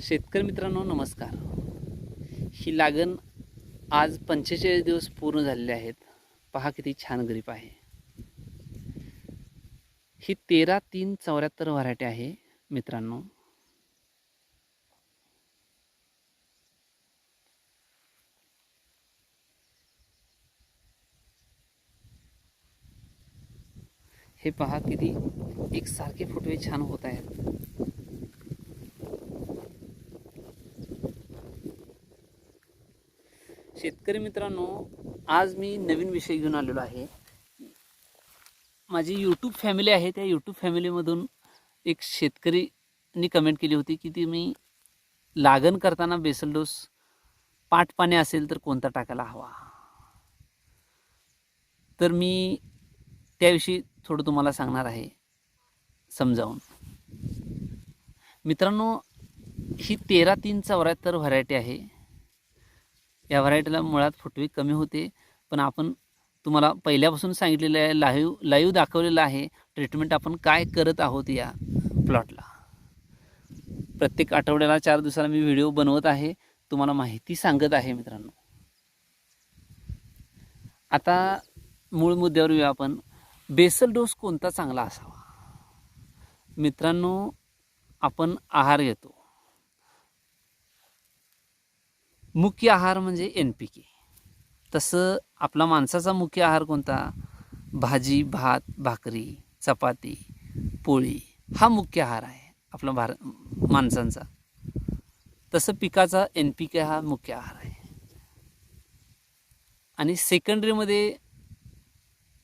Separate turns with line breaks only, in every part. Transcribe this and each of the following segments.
शेतकरी मित्रांनो नमस्कार. ही लागण आज पंचेचाळीस दिवस पूर्ण झालेले आहेत. पहा किती छान ग्रीप आहे. ही तेरा तीन चौऱ्याहत्तर व्हरायटी आहे मित्रांनो. हे पहा किती एकसारखे फुटवे छान होत आहेत. शेतकरी मित्रांनो आज मी नवीन विषय घेऊन आलेलो आहे. माझी यूट्यूब फॅमिली आहे. त्या यूट्यूब फॅमिलीमधून एक शेतकरीनी कमेंट केली होती की ती मी लागण करताना बेसल डोस पाठ पाणी असेल तर कोणता टाकायला हवा? तर मी त्याविषयी थोडं तुम्हाला सांगणार आहे. समजावून. मित्रांनो ही तेरा तीन चौऱ्याहत्तर व्हरायटी आहे. या व्हरायटीला मुळात फुटवे कमी होते. पण आपण तुम्हाला पहिल्यापासून सांगितलेलं आहे लाईव्ह लाईव्ह दाखवलेलं आहे. ट्रीटमेंट आपण काय करत आहोत या प्लॉटला प्रत्येक आठवड्याला चार दिवसाला मी व्हिडिओ बनवत आहे. तुम्हाला माहिती सांगत आहे मित्रांनो. आता मूळ मुद्द्यावर येऊ आपण. बेसल डोस कोणता चांगला असावा? मित्रांनो आपण आहार घेतो. मुख्य आहार म्हणजे एन पी के. तसं आपला माणसाचा मुख्य आहार कोणता? भाजी भात भाकरी चपाती पोळी हा मुख्य आहार आहे आपला भार माणसांचा. तसं पिकाचा एन पी के हा मुख्य आहार आहे. आणि सेकंडरीमध्ये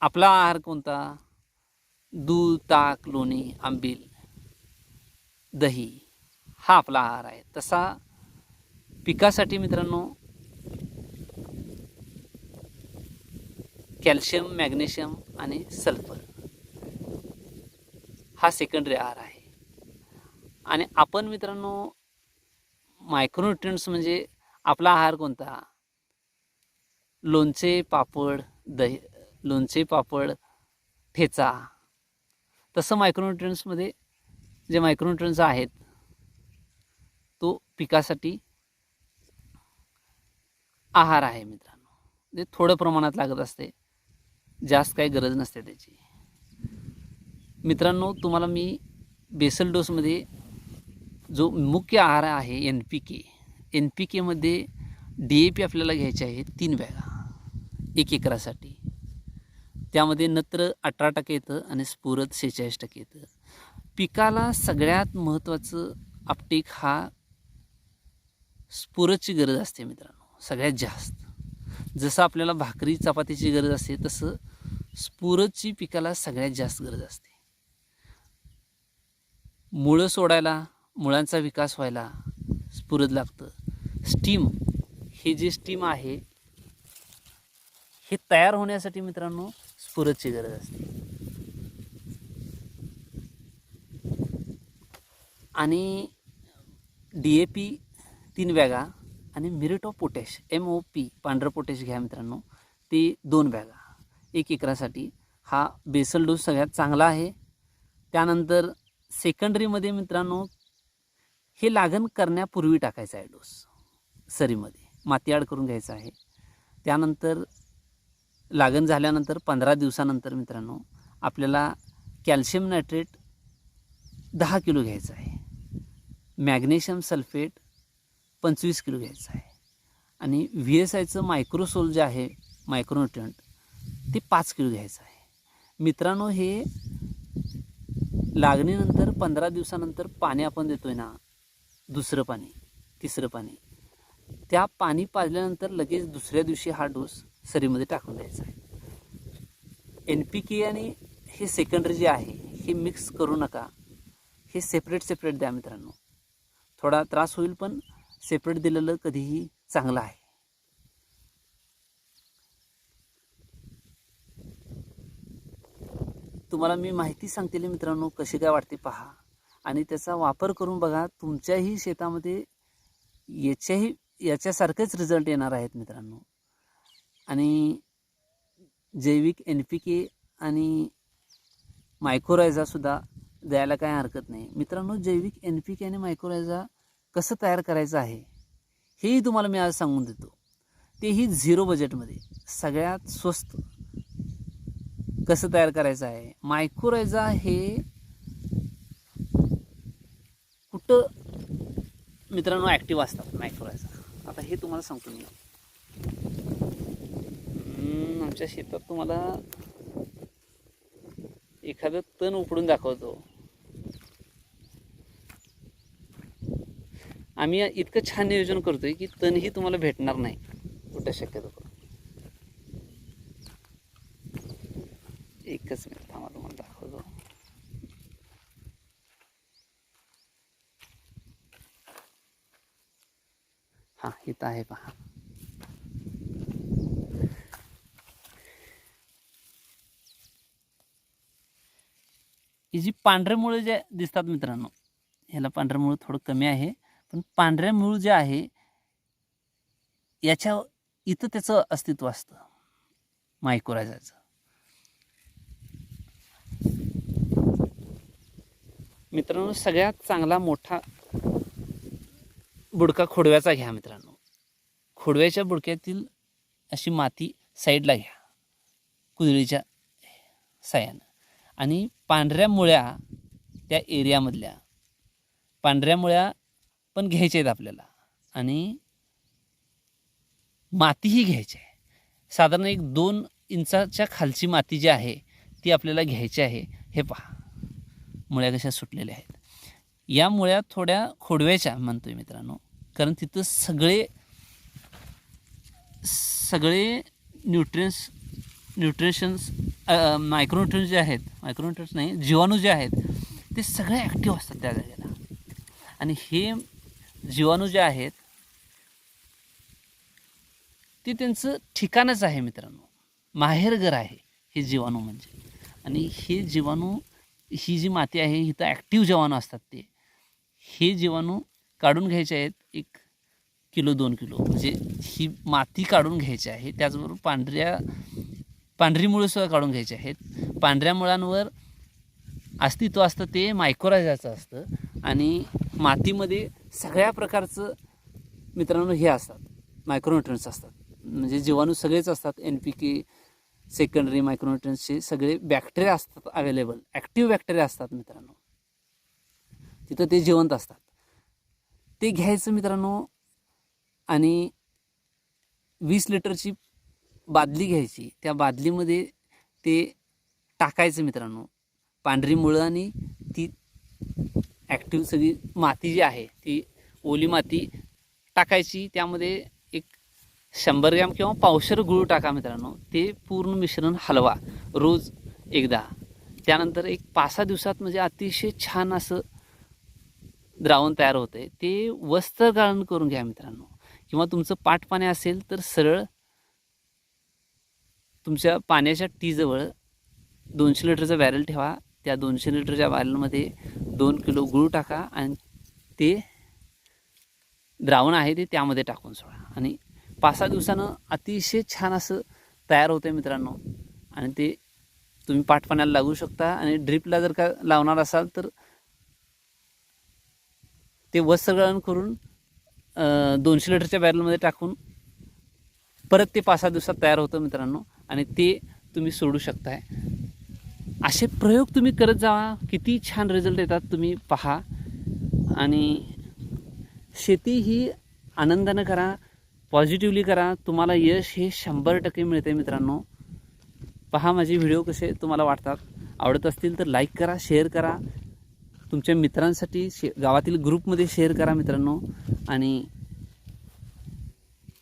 आपला आहार कोणता? दूध ताक लोणी आंबील दही हा आपला आहार आहे. तसा पिकासाठी मित्रांनो कॅल्शियम मॅग्नेशियम आणि सल्फर हा सेकंडरी आहार आहे. आणि आपण मित्रांनो मायक्रोन्युट्रियंट्स म्हणजे आपला आहार कोणता? लोणचे पापड दही लोणचे पापड ठेचा. तसं मायक्रोन्युट्रियंट्समध्ये जे मायक्रोन्युट्रियंट्स आहेत तो पिकासाठी आहार आहे मित्रांनो. ते थोडं प्रमाणात लागत असते जास्त काही गरज नसते त्याची. मित्रांनो तुम्हाला मी बेसल डोसमध्ये जो मुख्य आहार आहे N P K N P केमध्ये डी ए पी आपल्याला घ्यायचे आहे तीन बॅगा एक एकरासाठी. त्यामध्ये नत्र अठरा टक्के येतं आणि स्फुरत सेहेचाळीस टक्के येतं. पिकाला सगळ्यात महत्त्वाचं आपटेक हा स्फुरतची गरज असते मित्रांनो. सगळ्यात जास्त. जसं आपल्याला भाकरी चपातीची गरज असते तसं स्फुरदची पिकाला सगळ्यात जास्त गरज असते. मुळं सोडायला मुळांचा विकास व्हायला स्फुरद लागतं. स्टीम हे जे स्टीम आहे हे तयार होण्यासाठी मित्रांनो स्फुरदची गरज असते. आणि डी ए पी तीन बॅगा आणि muriate of potash M O P पांढरं पोटॅश घ्या मित्रांनो ते दोन बॅगा. एक एकरासाठी. हा बेसल डोस सगळ्यात चांगला आहे. त्यानंतर सेकंडरीमध्ये मित्रांनो हे लागण करण्यापूर्वी टाकायचा आहे डोस. सरीमध्ये. माती आड करून घ्यायचा आहे. त्यानंतर लागण झाल्यानंतर पंधरा दिवसानंतर मित्रांनो आपल्याला कॅल्शियम नायट्रेट दहा किलो घ्यायचं आहे. मॅग्नेशियम सल्फेट पंचवीस किलो घ्यायचं आहे. आणि व्ही एस आयचं मायक्रोसोल जे आहे मायक्रोन्युट्रियंट ते पाच किलो घ्यायचं आहे. मित्रांनो हे लागणीनंतर पंधरा दिवसानंतर पाणी आपण देतो आहे ना दुसरं पाणी तिसरं पाणी त्या पाणी पाजल्यानंतर लगेच दुसऱ्या दिवशी हा डोस सरीमध्ये टाकून द्यायचा आहे. एन पी के आणि हे सेकंडरी जे आहे हे मिक्स करू नका. हे सेपरेट सेपरेट द्या मित्रांनो. थोडा त्रास होईल पण सेपरेट दिलेलं कधीही चांगलं आहे. तुम्हाला मी माहिती सांगतेली मित्रांनो कशी काय वाटते पहा. आणि त्याचा वापर करून बघा तुमच्याही शेतामध्ये याच्याही याच्यासारखेच रिझल्ट येणार आहेत मित्रांनो. आणि जैविक एन पी के आणि मायक्रोरायझासुद्धा द्यायला काय हरकत नाही. मित्रांनो जैविक एन पी के आणि मायक्रोरायझा कसं तयार करायचं आहे हेही तुम्हाला मी आज सांगून देतो. तेही झिरो बजेटमध्ये. सगळ्यात स्वस्त कसं तयार करायचं आहे मायक्रोरायझा हे कुठं मित्रांनो ॲक्टिव्ह असतात मायक्रोरायझा आता हे तुम्हाला सांगतो मी. आमच्या शेतात तुम्हाला एखादं तण उकडून दाखवतो. आम्ही इतकं छान नियोजन करतोय की तणही तुम्हाला भेटणार नाही. कुठं शक्यतो एकच मिनिट थांबा तुम्हाला दाखवतो. हां इथं आहे पहा. ही जी पांढरे मुळे जे दिसतात मित्रांनो ह्याला पांढरे मूळ थोडं कमी आहे. पण पांढऱ्या मूळ जे आहे याच्या इथं त्याचं अस्तित्व असतं. मायक्रोरायझाचं मित्रांनो सगळ्यात चांगला मोठा बुडका खोडव्याचा घ्या मित्रांनो. खोडव्याच्या बुडक्यातील अशी माती साईडला घ्या. कुदळीच्या सायानं आणि पांढऱ्या मुळ्या त्या एरियामधल्या. पांढऱ्या मुळ्या पण घ्यायचे आहेत आपल्याला. आणि मातीही घ्यायची आहे. साधारण एक दोन इंचाच्या खालची माती जी आहे ती आपल्याला घ्यायची आहे. हे पहा. मुळ्या कशा सुटलेल्या आहेत. या मुळ्या थोड्या खोडव्याच्या म्हणतो आहे मित्रांनो. कारण तिथं सगळे सगळे न्यूट्रियन्स न्यूट्रिशन्स मायक्रोन्युट्रियन्स जे आहेत मायक्रोन्युट्रियन्स नाही जीवाणू जे आहेत ते सगळे ॲक्टिव्ह असतात त्या जागेला. आणि हे जीवाणू जे आहेत ते त्यांचं ठिकाणच आहे मित्रांनो. माहेरघर आहे हे जीवाणू म्हणजे. आणि हे जीवाणू ही जी माती आहे इथं ॲक्टिव्ह जीवाणू असतात ते. हे जीवाणू काढून घ्यायचे आहेत एक किलो दोन किलो. म्हणजे ही माती काढून घ्यायची आहे त्याचबरोबर पांढऱ्या पांढरी मुळंसुद्धा काढून घ्यायची आहेत. पांढऱ्या मुळांवर अस्तित्व असतं ते मायक्रोरायझाचं असतं. आणि मातीमध्ये सगळ्या प्रकारचं मित्रांनो हे असतात. मायक्रोन्युट्रन्स असतात. म्हणजे जीवाणू सगळेच असतात. एन पी के सेकंडरी मायक्रोन्युट्रन्सचे सगळे बॅक्टेरिया असतात अवेलेबल ॲक्टिव्ह बॅक्टेरिया असतात मित्रांनो. तिथं ते जिवंत असतात. ते घ्यायचं मित्रांनो आणि वीस लिटरची बादली घ्यायची. त्या बादलीमध्ये ते टाकायचं मित्रांनो. पांढरी मुळं आणि ती ॲक्टिव्ह सगळी माती जी आहे ती ओली माती टाकायची. त्यामध्ये एक शंभर ग्रॅम किंवा पावशर गुळ टाका मित्रांनो. ते पूर्ण मिश्रण हलवा रोज एकदा. त्यानंतर एक पाच सहा दिवसात म्हणजे अतिशय छान असं द्रावण तयार होतं आहे ते वस्त्र गाळण करून घ्या मित्रांनो. किंवा तुमचं पाट पाणी असेल तर सरळ तुमच्या पाण्याच्या टीजवळ दोनशे लिटरचा बॅरल ठेवा. त्या दोनशे लिटरच्या बॅरलमध्ये दोन किलो गूळ टाका आणि ते द्रावण आहे ते त्यामध्ये टाकून सोडा. आणि पाच सहा दिवसानं अतिशय छान असं तयार होतं आहे मित्रांनो. आणि ते तुम्ही पाठपाण्याला लागू शकता आणि ड्रिपला जर का लावणार असाल तर ते वस्त्रगळण करून दोनशे लिटरच्या बॅरलमध्ये टाकून परत ते पाच सहा दिवसात तयार होतं मित्रांनो. आणि ते तुम्ही सोडू शकताय. असे प्रयोग तुम्ही करत जावा किती छान रिझल्ट येतात तुम्ही पहा. आणि शेती ही आनंदानं करा पॉझिटिव्हली करा. तुम्हाला यश हे शंभर टक्के मिळते मित्रांनो. पहा माझे व्हिडिओ कसे तुम्हाला वाटतात. आवडत असतील तर लाईक करा शेअर करा. तुमच्या मित्रांसाठी शे गावातील ग्रुपमध्ये शेअर करा मित्रांनो. आणि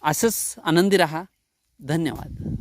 असंच आनंदी राहा. धन्यवाद.